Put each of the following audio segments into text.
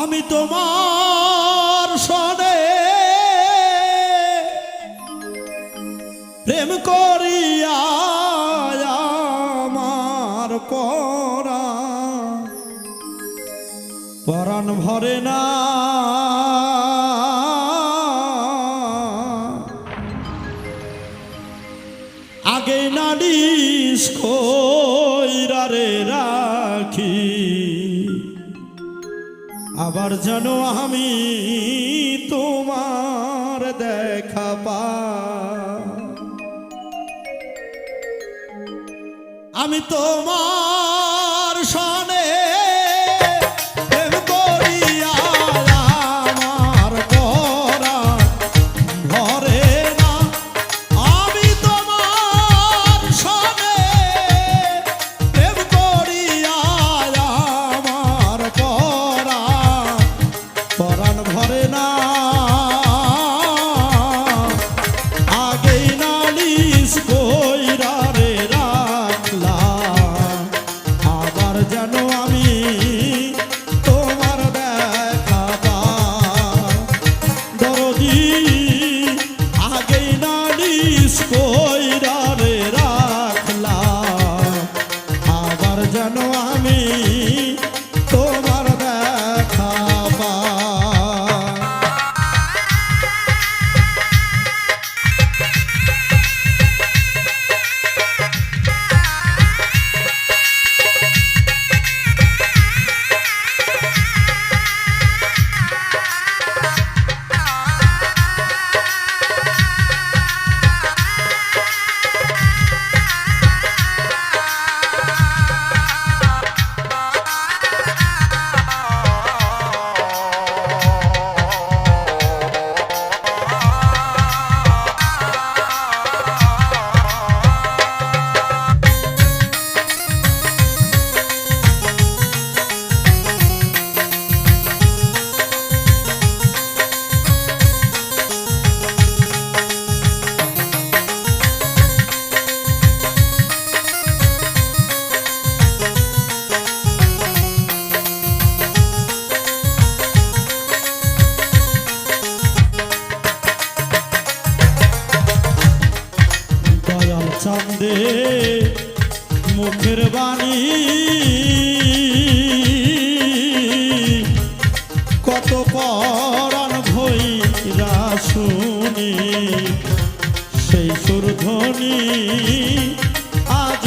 আমি তোমার সনে প্রেম করিয়া আমার পরা পরাণ ভরে না। আগে নালিশ কইরারে আবার যেন আমি তোমার দেখা পা আমি তোমার সনে না মুখের বাণী কত পরাণ ভৈরা শুনি সেই সুরধ্বনি আজ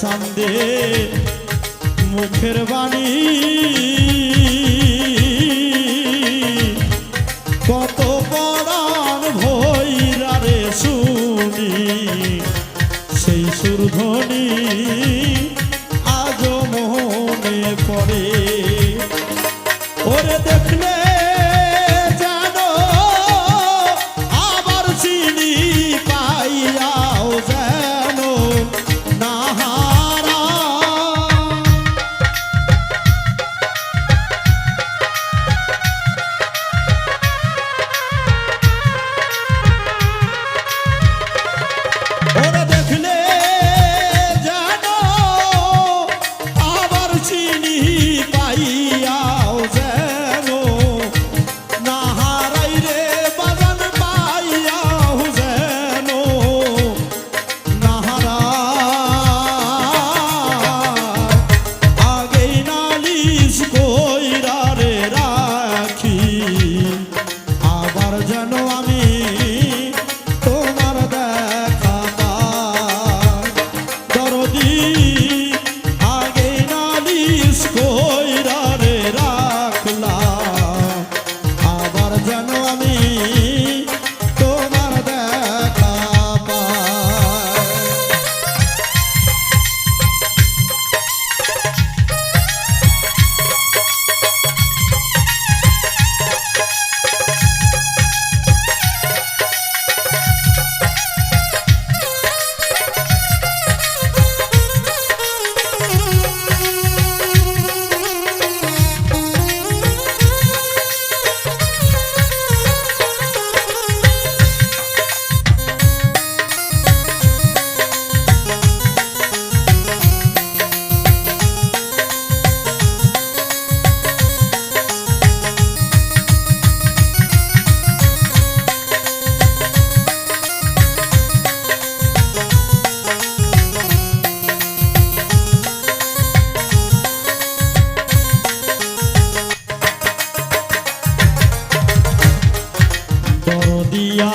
চান্দে মুখের বাণী সেই সুরধ্বনি আজ মোহনে পড়ে। দিয়া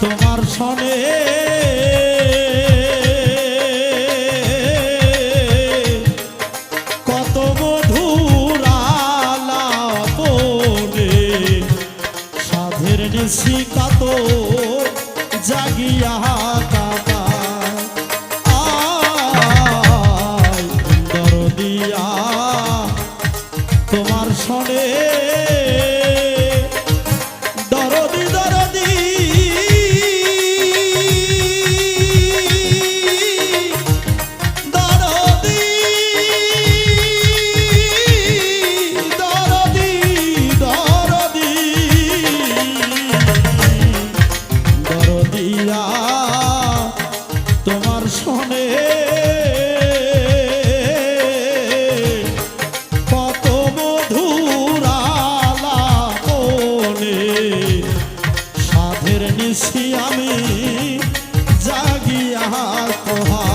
তোমার সনে heart.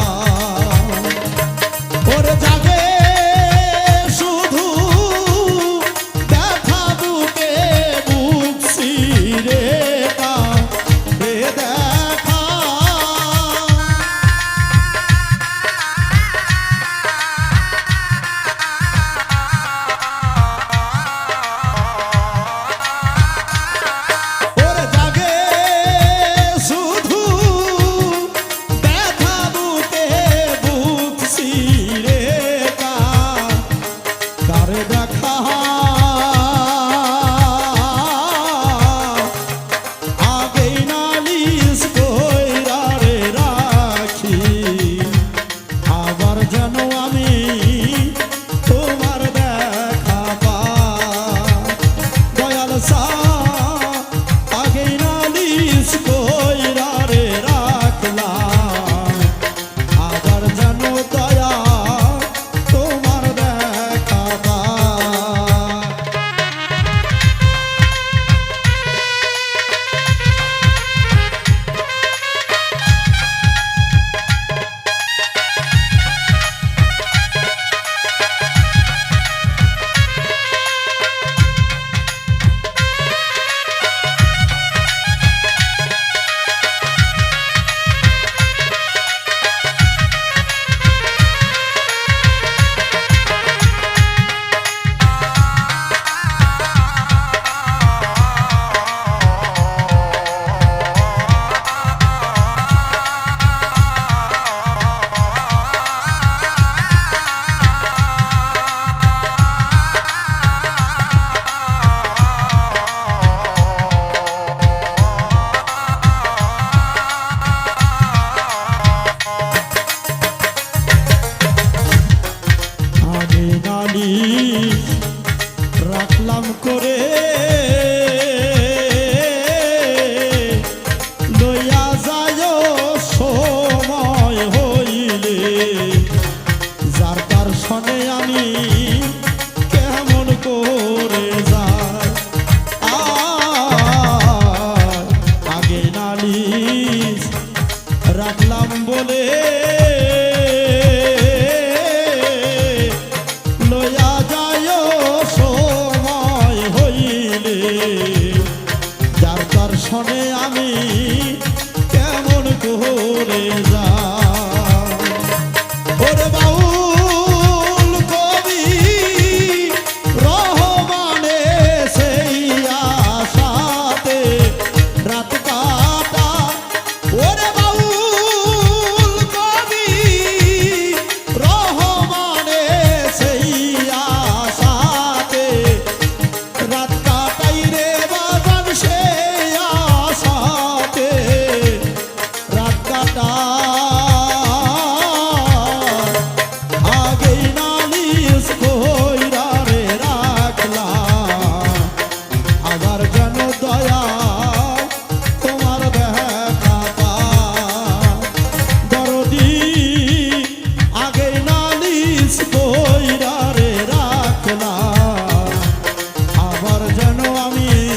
আবার যেন আমি